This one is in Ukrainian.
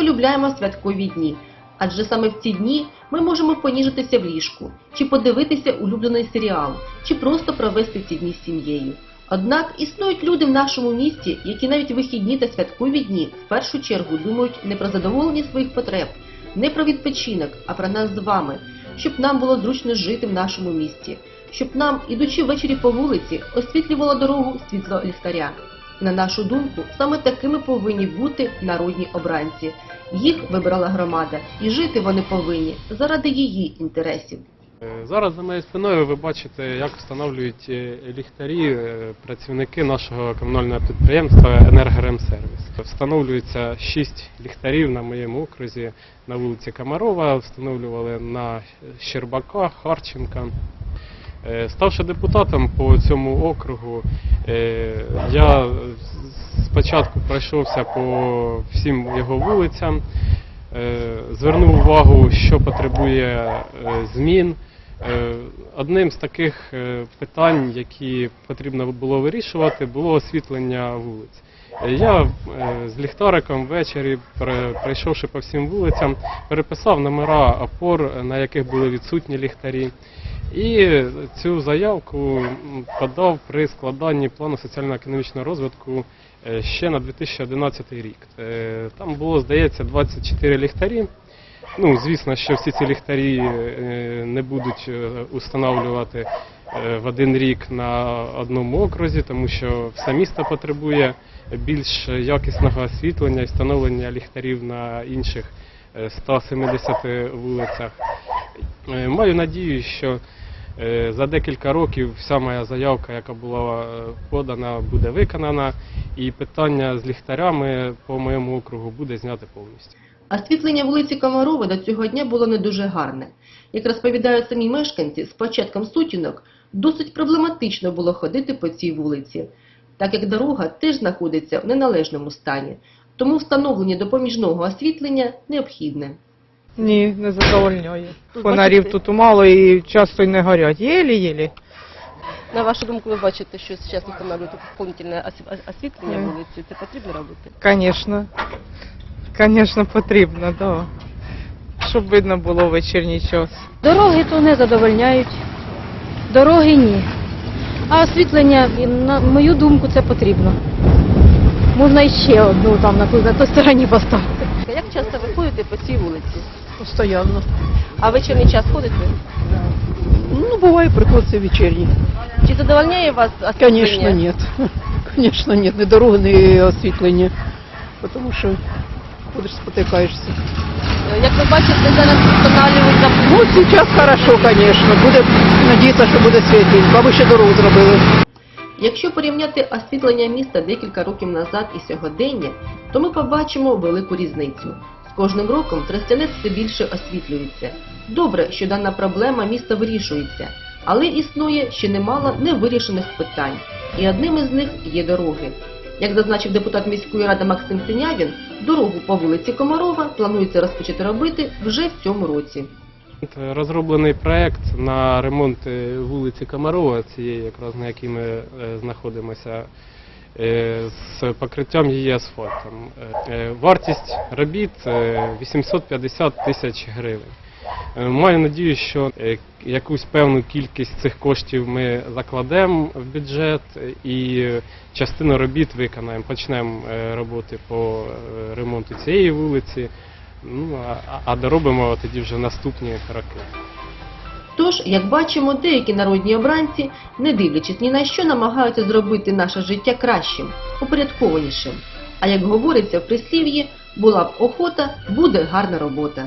полюбляємо святкові дні, адже саме в ці дні ми можемо поніжитися в ліжку, чи подивитися улюблений серіал, чи просто провести ці дні з сім'єю. Однак існують люди в нашому місті, які навіть вихідні та святкові дні в першу чергу думають не про задоволення своїх потреб, не про відпочинок, а про нас з вами, щоб нам було зручно жити в нашому місті, щоб нам, ідучи ввечері по вулиці, освітлювало дорогу світло ліхтаря. На нашу думку, саме такими повинні бути народні обранці. Їх вибрала громада, і жити вони повинні заради її інтересів. Е, Зараз за моєю спиною ви бачите, як встановлюють е, ліхтарі е, працівники нашого комунального підприємства «Енергоремсервіс». Встановлюється 6 ліхтарів на моєму окрузі на вулиці Комарова, встановлювали на Щербака, Харченка. Ставши депутатом по цьому округу, я спочатку пройшовся по всім його вулицям, е, звернув увагу, що потребує е, змін. Е, Одним з таких питань, які потрібно було вирішувати, було освітлення вулиць. Я з ліхтариком ввечері, пройшовши по всім вулицям, переписав номера опор, на яких були відсутні ліхтарі. І цю заявку подав при складанні плану соціально-економічного розвитку е, ще на 2011 рік. Е, Там було, здається, 24 ліхтарі. Ну, звісно, що всі ці ліхтарі е, не будуть установлювати в один рік на одному окрузі, тому що все місто потребує більш якісного освітлення і встановлення ліхтарів на інших е, 170 вулицях. Маю надію, що за декілька років вся моя заявка, яка була е, подана, буде виконана, і питання з ліхтарями по моєму округу буде знято повністю. Освітлення вулиці Комарова до цього дня було не дуже гарне. Як розповідають самі мешканці, з початком сутінок досить проблематично було ходити по цій вулиці, так як дорога теж знаходиться в неналежному стані, тому встановлення допоміжного освітлення необхідне. Ні, не задовольняє. Фонарів тут мало і часто й не горять. Єлі-єлі. На вашу думку, ви бачите, що зараз встановлюють доповнительне ос- ос- освітлення Мгм. вулиці. Це потрібно робити? Звісно. Звісно, потрібно, да. Щоб видно було в вечірній час. Дороги то не задовольняють, дороги ні. А освітлення, і, на мою думку, це потрібно. Можна іще одну там на, на той стороні поставити. Як часто ви ходите по цій вулиці? Постоянно. А вечірній час ходите? Ну, бывает, приходится вечерний. Чи задовольняє вас освітлення? Конечно, нет. Конечно, нет. Ни дороги, ни освітлення. Потому що ходиш, спотикаєшся. Як ви бачите, зараз встановлюють за- Ну, сейчас хорошо, конечно. Буде надіятися, що буде світленько. Аби ще дорогу зробили. Якщо порівняти освітлення міста декілька років назад і сьогодення, то ми побачимо велику різницю. З кожним роком Тростянець все більше освітлюється. Добре, що дана проблема міста вирішується, але існує ще немало невирішених питань, і одним із них є дороги. Як зазначив депутат міської ради Максим Синявін, дорогу по вулиці Комарова планується розпочати робити вже в цьому році. Розроблений проект на ремонт е, вулиці Комарова, цієї якраз на якій ми е, знаходимося, з покриттям її асфальтом. Е, е, Вартість робіт е, 850 тисяч гривень. Е, Маю надію, що е, якусь певну кількість цих коштів ми закладемо в бюджет і частину робіт виконаємо. Почнемо е, роботи по е, ремонту цієї вулиці. Ну, а доробимо тоді вже наступні роки. Тож, як бачимо, деякі народні обранці, не дивлячись ні на що, намагаються зробити наше життя кращим, упорядкованішим. А як говориться в прислів'ї, була б охота, буде гарна робота.